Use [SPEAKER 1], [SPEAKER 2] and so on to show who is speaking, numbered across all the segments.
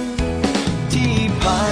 [SPEAKER 1] น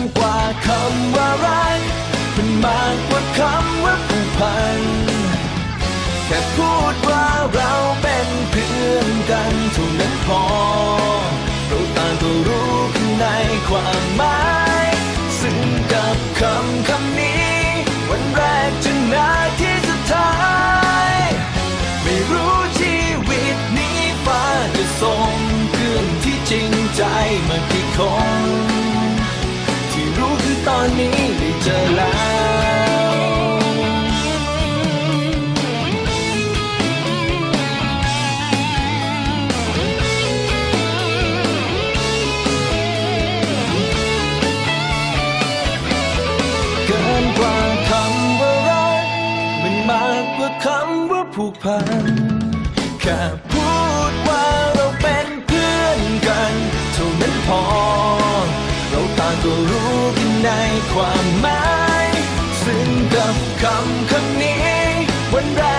[SPEAKER 1] นกว่าคำว่ารักมันมากกว่าคำว่าผูกพัน แค่พูดว่าเราเป็นเพื่อนกันเท่านั้นพอ คื ก็รู้กันในความหมาย ซึ่งกับคำคำนี้วันแรก